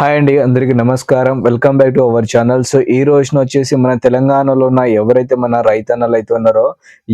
Hi అండి అందరికీ నమస్కారం. Welcome back to our channel. So ఈ రోజున వచ్చేసి మన తెలంగాణలో ఉన్న ఎవరైతే మన రైతన్నలు అయితే ఉన్నారో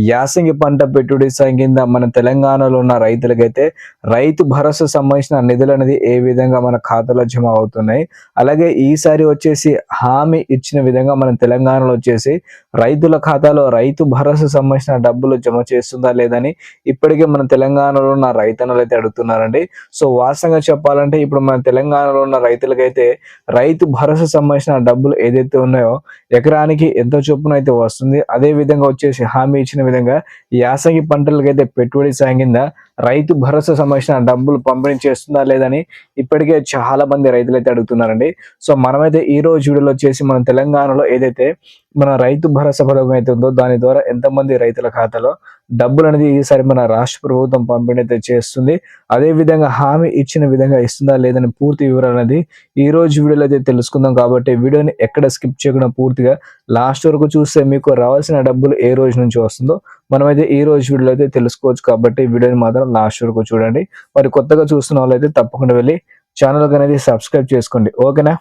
యాసంగి పంట పెట్టుబడి సాయం కింద మన తెలంగాణలో ఉన్న రైతులకైతే రైతు భరోసా సంబంధించిన నిధులు అనేది ఏ విధంగా మన ఖాతాలో జమ అవుతున్నాయి. అలాగే ఈసారి వచ్చేసి హామీ ఇచ్చిన విధంగా మన తెలంగాణలో వచ్చేసి రైతుల ఖాతాలో రైతు భరోసా సంబంధించిన డబ్బులు జమ చేస్తుందా లేదని ఇప్పటికే మన తెలంగాణలో ఉన్న రైతన్నలు అయితే అడుగుతున్నారండి. సో వాస్తవంగా చెప్పాలంటే ఇప్పుడు మన తెలంగాణలో ఉన్న రైతులకైతే రైతు భరోసా సంబంధించిన డబ్బులు ఏదైతే ఉన్నాయో ఎకరానికి ఎంత చొప్పున అయితే వస్తుంది. అదే విధంగా వచ్చేసి హామీ ఇచ్చిన విధంగా యాసంగి పంటలకైతే పెట్టుబడి సాయం కింద రైతు భరోసా సంబంధించిన డబ్బులు పంపిణీ చేస్తుందా లేదని ఇప్పటికే చాలా మంది రైతులు అయితే అడుగుతున్నారండి. సో మనమైతే ఈ రోజు వీడియోలో వచ్చేసి మన తెలంగాణలో ఏదైతే మన రైతు భరోసా పథకం అయితే ఉందో దాని ద్వారా ఎంతమంది రైతుల ఖాతాలో డబ్బులు అనేది ఈసారి మన రాష్ట్ర ప్రభుత్వం పంపిణీ అయితే చేస్తుంది. అదే విధంగా హామీ ఇచ్చిన విధంగా ఇస్తుందా లేదని పూర్తి వివరాలు అనేది ఈ రోజు వీడియోలో అయితే తెలుసుకుందాం కాబట్టి వీడియోని ఎక్కడ స్కిప్ చేయకుండా పూర్తిగా లాస్ట్ వరకు చూస్తే మీకు రావాల్సిన డబ్బులు ఏ రోజు నుంచి వస్తుందో మనమైతే ఈ రోజు వీడియోలో అయితే తెలుసుకోవచ్చు కాబట్టి వీడియోని మాత్రం లాస్ట్ వరకు చూడండి. మరి కొత్తగా చూస్తున్న వాళ్ళైతే తప్పకుండా వెళ్ళి ఛానల్ అనేది సబ్స్క్రైబ్ చేసుకోండి. ఓకేనా?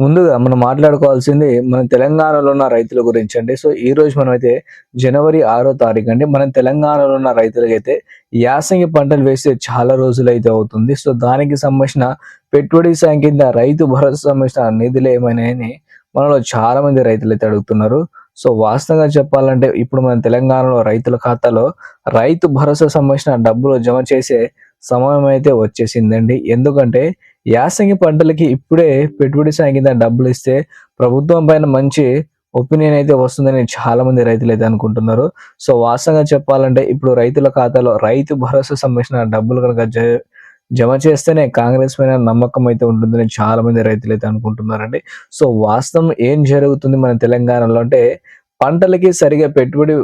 ముందుగా మనం మాట్లాడుకోవాల్సింది మన తెలంగాణలో ఉన్న రైతుల గురించి అండి సో ఈ రోజు మనమైతే జనవరి ఆరో తారీఖు అండి. మన తెలంగాణలో ఉన్న రైతులకైతే యాసంగి పంటలు వేస్తే చాలా రోజులు అయితే అవుతుంది. సో దానికి సంబంధించిన పెట్టుబడి సాయం కింద రైతు భరోసా సంబంధించిన నిధులు ఏమైనాయని మనలో చాలా మంది రైతులు అయితే అడుగుతున్నారు. సో వాస్తవంగా చెప్పాలంటే ఇప్పుడు మన తెలంగాణలో రైతుల ఖాతాలో రైతు భరోసా సంబంధించిన డబ్బులు జమ చేసే సమయం అయితే వచ్చేసిందండి. ఎందుకంటే యాసంగి పంటలకి ఇప్పుడే పెట్టుబడి సాయం కింద డబ్బులు ఇస్తే ప్రభుత్వం పైన మంచి ఒపీనియన్ అయితే వస్తుందని చాలా మంది రైతులు అయితే అనుకుంటున్నారు. సో వాస్తవంగా చెప్పాలంటే ఇప్పుడు రైతుల ఖాతాలో రైతు భరోసా సంబంధించిన డబ్బులు కనుక జ- జమ చేస్తేనే కాంగ్రెస్ పైన నమ్మకం అయితే ఉంటుందని చాలా మంది రైతులు అయితే అనుకుంటున్నారండి. సో వాస్తవం ఏం జరుగుతుంది మన తెలంగాణలో అంటే పంటలకి సరిగా పెట్టుబడి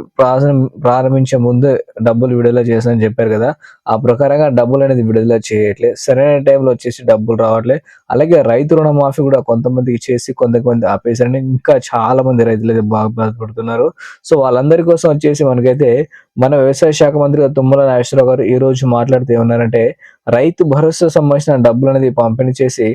ప్రారంభించే ముందు డబ్బులు విడుదల చేస్తానని చెప్పారు కదా ఆ ప్రకారంగా డబ్బులు అనేది విడుదల చేయట్లేదు సరైన టైంలో వచ్చేసి డబ్బులు రావట్లేదు అలాగే రైతు రుణమాఫీ కూడా కొంతమందికి చేసి కొంతమంది ఆపేసారని ఇంకా చాలా మంది రైతులు అయితే బాగా బాధపడుతున్నారు. సో వాళ్ళందరి కోసం వచ్చేసి మనకైతే మన వ్యవసాయ శాఖ మంత్రిగా తుమ్మల నాగేశ్వరరావు గారు ఈ రోజు మాట్లాడుతూ ఏమన్నారంటే రైతు భరోసా సంబంధించిన డబ్బులు అనేది పంపిణీ చేసి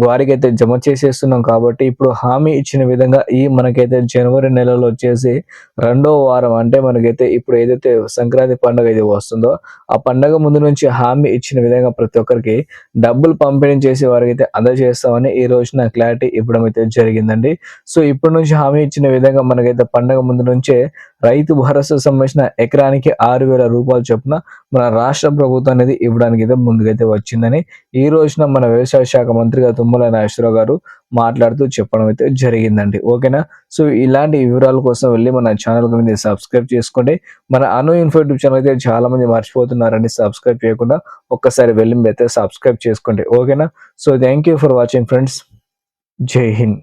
వారికైతే జమ చేసేస్తున్నాం కాబట్టి ఇప్పుడు హామీ ఇచ్చిన విధంగా ఈ మనకైతే జనవరి నెలలో వచ్చేసి రెండో వారం అంటే మనకైతే ఇప్పుడు ఏదైతే సంక్రాంతి పండుగ అయితే వస్తుందో ఆ పండుగ ముందు నుంచి హామీ ఇచ్చిన విధంగా ప్రతి ఒక్కరికి డబ్బులు పంపిణీ చేసి వారికి అయితే అందజేస్తామని ఈ రోజున క్లారిటీ ఇవ్వడం అయితే జరిగిందండి. సో ఇప్పటి నుంచి హామీ ఇచ్చిన విధంగా మనకైతే పండుగ ముందు నుంచే రైతు భరోసా సంబంధించిన ఎకరానికి ఆరు వేల రూపాయలు చొప్పున మన రాష్ట్ర ప్రభుత్వం అనేది ఇవ్వడానికి అయితే ముందుకైతే వచ్చిందని ఈ రోజున మన వ్యవసాయ శాఖ మంత్రిగా తుమ్మల నాగేశ్వరరావు గారు మాట్లాడుతూ చెప్పడం అయితే జరిగిందండి. ఓకేనా? సో ఇలాంటి వివరాల కోసం వెళ్ళి మన ఛానల్ మీద సబ్స్క్రైబ్ చేసుకోండి. మన అను ఇన్ఫో యూట్యూబ్ ఛానల్ అయితే చాలా మంది మర్చిపోతున్నారండి సబ్స్క్రైబ్ చేయకుండా ఒక్కసారి వెళ్ళి అయితే సబ్స్క్రైబ్ చేసుకోండి. ఓకేనా? So thank you for watching friends Jai Hind.